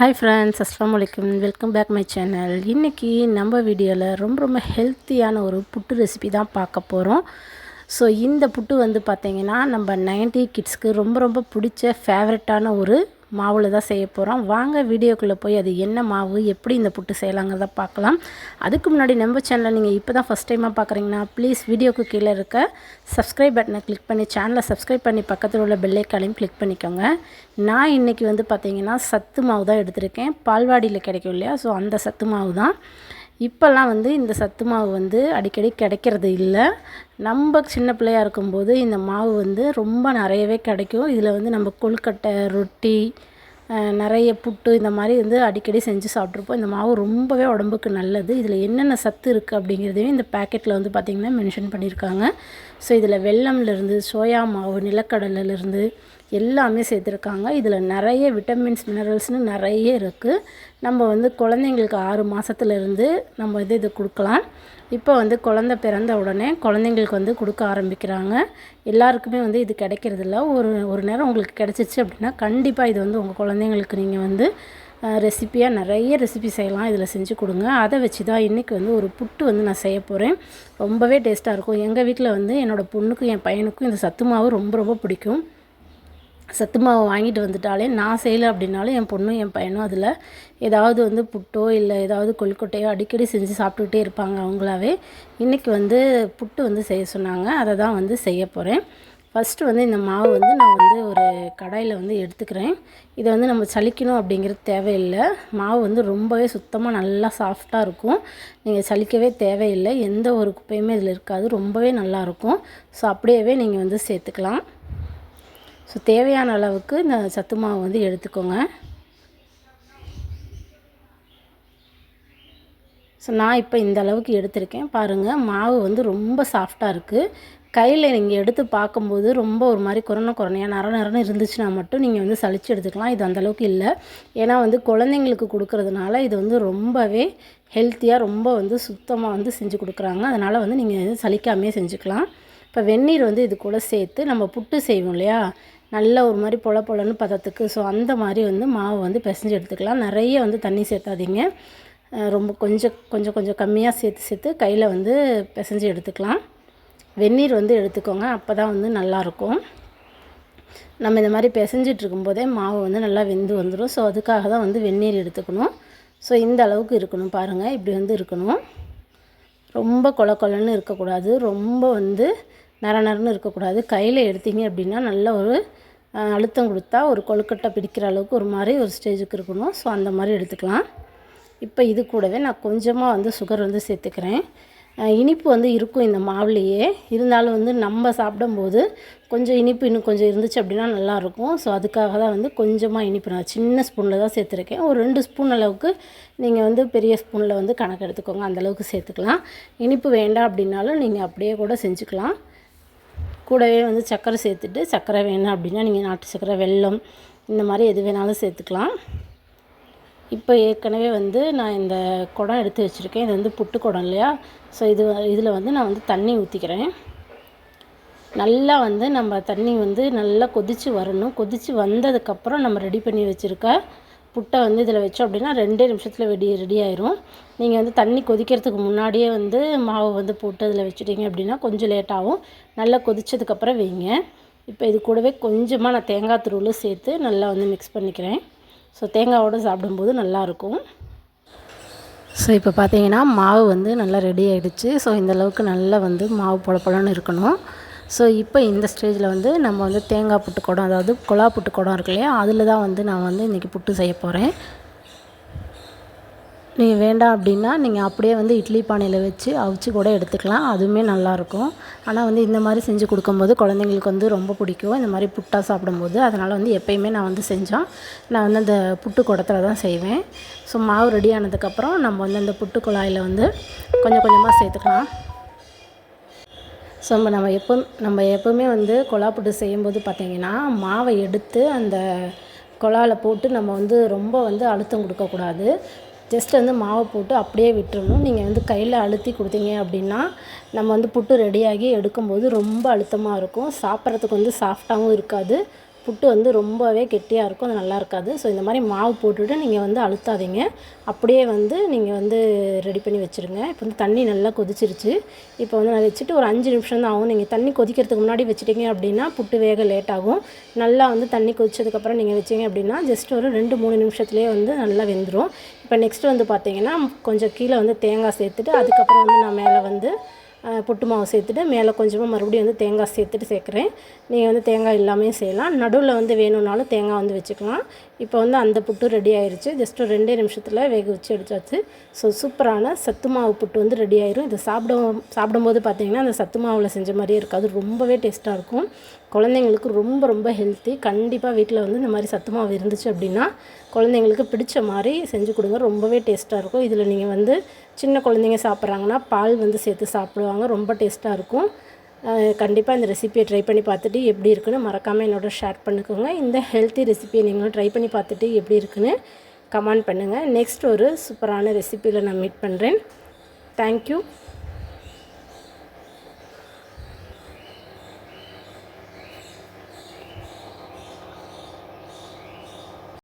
Hi friends அஸ்லாம் வலைக்கம் welcome back my channel இன்றைக்கி நம்ம வீடியோவில் ரொம்ப ரொம்ப ஹெல்த்தியான ஒரு புட்டு ரெசிபி தான் பார்க்க போகிறோம் ஸோ இந்த புட்டு வந்து பார்த்திங்கன்னா நம்ம நைன்டி கிட்ஸ்க்கு ரொம்ப ரொம்ப பிடிச்ச ஃபேவரட்டான ஒரு மாவில் தான் செய்ய போகிறோம் வாங்க வீடியோக்குள்ளே போய் அது என்ன மாவு எப்படி இந்த புட்டு செய்யலாங்கிறத பார்க்கலாம். அதுக்கு முன்னாடி நம்ம சேனலை நீங்கள் இப்போ தான் ஃபஸ்ட் டைமாக பார்க்குறீங்கன்னா ப்ளீஸ் வீடியோக்கு கீழே இருக்க சப்ஸ்கிரைப் பட்டனை கிளிக் பண்ணி சேனலை சப்ஸ்கிரைப் பண்ணி பக்கத்தில் உள்ள பெல்லைக்காலையும் கிளிக் பண்ணிக்கோங்க. நான் இன்றைக்கி வந்து பார்த்திங்கன்னா சத்து மாவு தான் எடுத்திருக்கேன். பால்வாடியில் கிடைக்கும் இல்லையா? ஸோ அந்த சத்து மாவு தான். இப்போல்லாம் வந்து இந்த சத்து மாவு வந்து அடிக்கடி கிடைக்கிறது இல்லை. நம்ம சின்ன பிள்ளையாக இருக்கும்போது இந்த மாவு வந்து ரொம்ப நிறையவே கிடைக்கும். இதில் வந்து நம்ம கொழுக்கட்டை ரொட்டி நிறைய புட்டு இந்த மாதிரி வந்து அடிக்கடி செஞ்சு சாப்பிட்ருப்போம். இந்த மாவு ரொம்பவே உடம்புக்கு நல்லது. இதில் என்னென்ன சத்து இருக்குது அப்படிங்கிறதையும் இந்த பேக்கெட்டில் வந்து பார்த்திங்கன்னா மென்ஷன் பண்ணியிருக்காங்க. ஸோ இதில் வெள்ளம்லேருந்து சோயா மாவு நிலக்கடலைலேருந்து எல்லாமே சேர்த்துருக்காங்க. இதில் நிறைய விட்டமின்ஸ் மினரல்ஸ்னு நிறைய இருக்குது நம்ம வந்து குழந்தைங்களுக்கு ஆறு மாதத்துலேருந்து நம்ம இது இது கொடுக்கலாம். இப்போ வந்து குழந்த பிறந்த உடனே குழந்தைங்களுக்கு வந்து கொடுக்க ஆரம்பிக்கிறாங்க. எல்லாருக்குமே வந்து இது கிடைக்கிறதில்ல. ஒரு ஒரு நேரம் உங்களுக்கு கிடச்சிச்சு அப்படின்னா கண்டிப்பாக இது வந்து உங்கள் குழந்தைங்களுக்கு நீங்கள் வந்து ரெசிப்பியாக நிறைய ரெசிபி செய்யலாம். இதில் செஞ்சு கொடுங்க. அதை வச்சு தான் இன்றைக்கி வந்து ஒரு புட்டு வந்து நான் செய்ய போகிறேன் ரொம்பவே டேஸ்ட்டாக இருக்கும். எங்கள் வீட்டில் வந்து என்னோடய பொண்ணுக்கும் என் பையனுக்கும் இந்த சத்து மாவு ரொம்ப ரொம்ப பிடிக்கும். சத்து மாவு வாங்கிட்டு வந்துட்டாலே நான் செய்யலை அப்படின்னாலும் என் பொண்ணும் என் பையனும் அதில் ஏதாவது வந்து புட்டோ இல்லை ஏதாவது கொல்கொட்டையோ அடிக்கடி செஞ்சு சாப்பிட்டுக்கிட்டே இருப்பாங்க அவங்களாவே. இன்றைக்கி வந்து புட்டு வந்து செய்ய சொன்னாங்க. அதை தான் வந்து செய்ய போகிறேன் ஃபஸ்ட்டு வந்து இந்த மாவு வந்து நான் வந்து ஒரு கடாயில் வந்து எடுத்துக்கிறேன். இதை வந்து நம்ம சலிக்கணும் அப்படிங்கிறது தேவையில்லை. மாவு வந்து ரொம்பவே சுத்தமாக நல்லா சாஃப்டாக இருக்கும். நீங்கள் சலிக்கவே தேவையில்லை. எந்த ஒரு குப்பையுமே இதில் இருக்காது. ரொம்பவே நல்லாயிருக்கும் ஸோ அப்படியே நீங்கள் வந்து சேர்த்துக்கலாம். ஸோ தேவையான அளவுக்கு இந்த சத்து மாவு வந்து எடுத்துக்கோங்க. ஸோ நான் இப்போ இந்த அளவுக்கு எடுத்திருக்கேன். பாருங்கள் மாவு வந்து ரொம்ப சாஃப்டாக இருக்குது கையில் நீங்கள் எடுத்து பார்க்கும்போது ரொம்ப ஒரு மாதிரி குரண குரணையாக நர நரன்னு இருந்துச்சுன்னா மட்டும் நீங்கள் வந்து சளிச்சு எடுத்துக்கலாம். இது அந்தளவுக்கு இல்லை. ஏன்னா வந்து குழந்தைங்களுக்கு கொடுக்கறதுனால இது வந்து ரொம்பவே ஹெல்த்தியாக ரொம்ப வந்து சுத்தமாக வந்து செஞ்சு கொடுக்குறாங்க. அதனால் வந்து நீங்கள் சலிக்காமே செஞ்சுக்கலாம். இப்போ வெந்நீர் வந்து இது கூட சேர்த்து நம்ம புட்டு செய்வோம் இல்லையா? நல்ல ஒரு மாதிரி பொல பொலன்னு பதத்துக்கு. ஸோ அந்த மாதிரி வந்து மாவு வந்து பிசைஞ்சு எடுத்துக்கலாம். நிறைய வந்து தண்ணி சேர்த்தாதீங்க. ரொம்ப கொஞ்சம் கொஞ்சம் கொஞ்சம் கம்மியாக சேர்த்து சேர்த்து கையில் வந்து பிசைஞ்சு எடுத்துக்கலாம். வெந்நீர் வந்து எடுத்துக்கோங்க. அப்போ தான் வந்து நல்லாயிருக்கும். நம்ம இந்த மாதிரி பிசைஞ்சிட்டு இருக்கும்போதே மாவு வந்து நல்லா வெந்து வந்துடும் ஸோ அதுக்காக தான் வந்து வெந்நீர் எடுத்துக்கணும். ஸோ இந்த அளவுக்கு இருக்கணும் பாருங்கள் இப்படி வந்து இருக்கணும். ரொம்ப கொல கொலன்னு இருக்கக்கூடாது. ரொம்ப வந்து நர நரன்னு இருக்கக்கூடாது. கையில் எடுத்தீங்க அப்படின்னா நல்ல ஒரு அழுத்தம் கொடுத்தா ஒரு கொழுக்கட்டை பிடிக்கிற அளவுக்கு ஒரு மாதிரி ஒரு ஸ்டேஜுக்கு இருக்கணும். ஸோ அந்த மாதிரி எடுத்துக்கலாம். இப்போ இது கூடவே நான் கொஞ்சமாக வந்து சுகர் வந்து சேர்த்துக்கிறேன். இனிப்பு வந்து இருக்கும் இந்த மாவுலேயே. இருந்தாலும் வந்து நம்ம சாப்பிடும்போது கொஞ்சம் இனிப்பு இன்னும் கொஞ்சம் இருந்துச்சு அப்படின்னா நல்லாயிருக்கும் ஸோ அதுக்காக தான் வந்து கொஞ்சமாக இனிப்பு நான் சின்ன ஸ்பூனில் தான் சேர்த்துருக்கேன். ஒரு ரெண்டு ஸ்பூன் அளவுக்கு நீங்கள் வந்து பெரிய ஸ்பூனில் வந்து கணக்கு எடுத்துக்கோங்க. அந்தளவுக்கு சேர்த்துக்கலாம். இனிப்பு வேண்டாம் அப்படின்னாலும் நீங்கள் அப்படியே கூட செஞ்சுக்கலாம். கூடவே வந்து சர்க்கரை சேர்த்துட்டு சர்க்கரை வேணும் அப்படின்னா நீங்கள் நாட்டு சர்க்கரை வெல்லம் இந்த மாதிரி எது வேணாலும் சேர்த்துக்கலாம். இப்போ ஏற்கனவே வந்து நான் இந்த குடம் எடுத்து வச்சுருக்கேன். இது வந்து புட்டு குடம் இல்லையா? ஸோ இது இதில் வந்து நான் வந்து தண்ணி ஊற்றிக்கிறேன் நல்லா வந்து நம்ம தண்ணி வந்து நல்லா கொதித்து வரணும். கொதித்து வந்ததுக்கப்புறம் நம்ம ரெடி பண்ணி வச்சுருக்க புட்டை வந்து இதில் வச்சோம் அப்படின்னா ரெண்டே நிமிஷத்தில் வெடி ரெடி ஆயிரும். நீங்கள் வந்து தண்ணி கொதிக்கிறதுக்கு முன்னாடியே வந்து மாவு வந்து போட்டு அதில் வச்சுட்டிங்க அப்படின்னா கொஞ்சம் லேட்டாகும் நல்லா கொதித்ததுக்கப்புறம் வைங்க. இப்போ இது கூடவே கொஞ்சமாக நான் தேங்காய் துருவில் சேர்த்து நல்லா வந்து மிக்ஸ் பண்ணிக்கிறேன். ஸோ தேங்காவோடு சாப்பிடும்போது நல்லாயிருக்கும். ஸோ இப்போ பார்த்தீங்கன்னா மாவு வந்து நல்லா ரெடி ஆகிடுச்சு ஸோ இந்தளவுக்கு நல்லா வந்து மாவு பொழப்பழன்னு இருக்கணும். ஸோ இப்போ இந்த ஸ்டேஜில் வந்து நம்ம வந்து தேங்காய் புட்டு குடம் அதாவது குழா புட்டு குடம் இருக்கு இல்லையா? அதில் தான் வந்து நான் வந்து இன்றைக்கி புட்டு செய்ய போகிறேன் நீங்கள் வேண்டாம் அப்படின்னா நீங்கள் அப்படியே வந்து இட்லி பானையில் வச்சு அவிச்சு கூட எடுத்துக்கலாம். அதுவுமே நல்லாயிருக்கும் ஆனால் வந்து இந்த மாதிரி செஞ்சு கொடுக்கும்போது குழந்தைங்களுக்கு வந்து ரொம்ப பிடிக்கும். இந்த மாதிரி புட்டாக சாப்பிடும்போது. அதனால் வந்து எப்போயுமே நான் வந்து செஞ்சால் நான் வந்து அந்த புட்டு குடத்தில் தான் செய்வேன். ஸோ மாவு ரெடி ஆனதுக்கப்புறம் நம்ம வந்து அந்த புட்டு குழாயில் வந்து கொஞ்சம் கொஞ்சமாக சேர்த்துக்கலாம். ஸோ நம்ம நம்ம எப்போ நம்ம எப்போவுமே வந்து கொலா புட்டு செய்யும்போது பார்த்திங்கன்னா மாவை எடுத்து அந்த கொலாவில் போட்டு நம்ம வந்து ரொம்ப வந்து அழுத்தம் கொடுக்கக்கூடாது. ஜஸ்ட் வந்து மாவை போட்டு அப்படியே விட்டுறணும். நீங்கள் வந்து கையில் அழுத்தி கொடுத்தீங்க அப்படின்னா நம்ம வந்து புட்டு ரெடியாகி எடுக்கும்போது ரொம்ப அழுத்தமாக இருக்கும். சாப்பிட்றதுக்கு வந்து சாஃப்டாகவும் இருக்காது. புட்டு வந்து ரொம்பவே கெட்டியாக இருக்கும். அது நல்லா இருக்காது. ஸோ இந்த மாதிரி மாவு போட்டுவிட்டு நீங்கள் வந்து அழுத்தாதீங்க. அப்படியே வந்து நீங்கள் வந்து ரெடி பண்ணி வச்சுருங்க. இப்போ வந்து தண்ணி நல்லா கொதிச்சிருச்சு. இப்போ வந்து நான் வச்சுட்டு ஒரு அஞ்சு நிமிஷம் தான் ஆகும். நீங்கள் தண்ணி கொதிக்கிறதுக்கு முன்னாடி வச்சுட்டீங்க அப்படின்னா புட்டு வேக லேட் ஆகும். நல்லா வந்து தண்ணி கொதிச்சதுக்கப்புறம் நீங்கள் வச்சீங்க அப்படின்னா ஜஸ்ட் ஒரு ரெண்டு மூணு நிமிஷத்துலேயே வந்து நல்லா வெந்துடும் இப்போ நெக்ஸ்ட் வந்து பார்த்தீங்கன்னா கொஞ்சம் கீழே வந்து தேங்காய் சேர்த்துட்டு அதுக்கப்புறம் வந்து நான் மேலே வந்து புட்டு மாவு சேர்த்துட்டு மேலே கொஞ்சமாக மறுபடியும் வந்து தேங்காய் சேர்த்துட்டு சேர்க்குறேன். நீங்கள் வந்து தேங்காய் எல்லாமே செய்யலாம். நடுவில் வந்து வேணும்னாலும் தேங்காய் வந்து வச்சுக்கலாம். இப்போ வந்து அந்த புட்டு ரெடி ஆயிடுச்சு ஜஸ்ட் ரெண்டே நிமிஷத்தில் வேக வச்சு எடுத்தாச்சு. ஸோ சூப்பரான சத்து மாவு புட்டு வந்து ரெடி ஆயிரும். இதை சாப்பிட சாப்பிடும்போது பார்த்தீங்கன்னா அந்த சத்து மாவில் செஞ்ச மாதிரியே இருக்காது. ரொம்பவே டேஸ்ட்டாக இருக்கும். குழந்தைங்களுக்கு ரொம்ப ரொம்ப ஹெல்த்தி கண்டிப்பாக வீட்டில் வந்து இந்த மாதிரி சத்து மாவு இருந்துச்சு அப்படின்னா குழந்தைங்களுக்கு பிடிச்ச மாதிரி செஞ்சு கொடுங்க. ரொம்பவே டேஸ்ட்டாக இருக்கும். இதில் நீங்கள் வந்து சின்ன குழந்தைங்க சாப்பிட்றாங்கன்னா பால் வந்து சேர்த்து சாப்பிடுவாங்க. ரொம்ப டேஸ்ட்டாக இருக்கும். கண்டிப்பாக இந்த ரெசிபியை ட்ரை பண்ணி பார்த்துட்டு எப்படி இருக்குன்னு மறக்காமல் என்னோட ஷேர் பண்ணிக்கோங்க. இந்த ஹெல்த்தி ரெசிபியை நீங்களும் ட்ரை பண்ணி பார்த்துட்டு எப்படி இருக்குன்னு கமெண்ட் பண்ணுங்கள் நெக்ஸ்ட் ஒரு சூப்பரான ரெசிபியில் நான் மீட் பண்ணுறேன் தேங்க்யூ